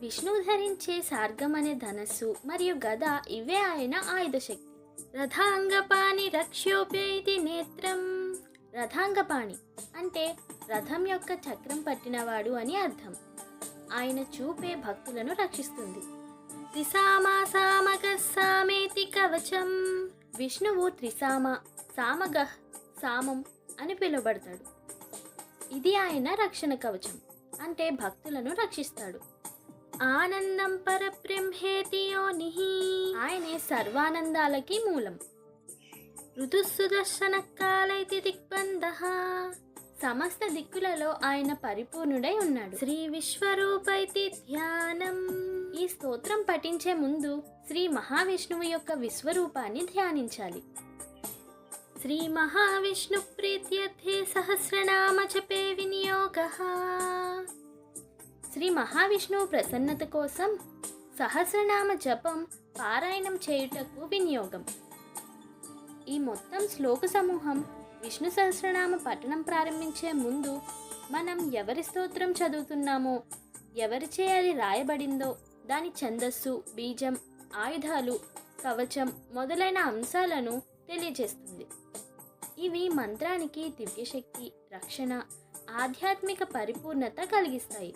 విష్ణువు ధరించే సార్గం అనే ధనస్సు మరియు గద ఇవే ఆయన ఆయుధ శక్తి రథాంగపాణి రక్ష్యోపేతి నేత్రం. రథాంగపాణి అంటే రథం యొక్క చక్రం పట్టినవాడు అని అర్థం. ఆయన చూపే భక్తులను రక్షిస్తుంది. త్రిసామ సామగ సామేతి కవచం. విష్ణువు త్రిసామ సామగ సామం అని పిలువబడతాడు. ఇది ఆయన రక్షణ కవచం. అంటే భక్తులను రక్షిస్తాడు. ఆనందం పరబ్రహ్మేతి ఆయనే సర్వానందాలకి మూలం. ఋతుసుదర్శన కాలైతి దిగ్బంధ. సమస్త దిక్కులలో ఆయన పరిపూర్ణుడై ఉన్నాడు. శ్రీ విశ్వరూపైతి ధ్యానం. ఈ స్తోత్రం పఠించే ముందు శ్రీ మహావిష్ణువు యొక్క విశ్వరూపాన్ని ధ్యానించాలి. శ్రీ మహావిష్ణు ప్రీత్యర్థే సహస్రనామ జపే వినియోగ శ్రీ మహావిష్ణువు ప్రసన్నత కోసం సహస్రనామ జపం పారాయణం చేయుటకు వినియోగం। ఈ మొత్తం శ్లోక సమూహం విష్ణు సహస్రనామ పఠనం ప్రారంభించే ముందు మనం ఎవరి స్తోత్రం చదువుతున్నామో ఎవరి అది రాయబడిందో దాని ఛందస్సు బీజం ఆయుధాలు కవచం మొదలైన అంశాలను తెలియజేస్తుంది। ఇవి మంత్రానికి దివ్యశక్తి రక్షణ ఆధ్యాత్మిక పరిపూర్ణత కలిగిస్తాయి.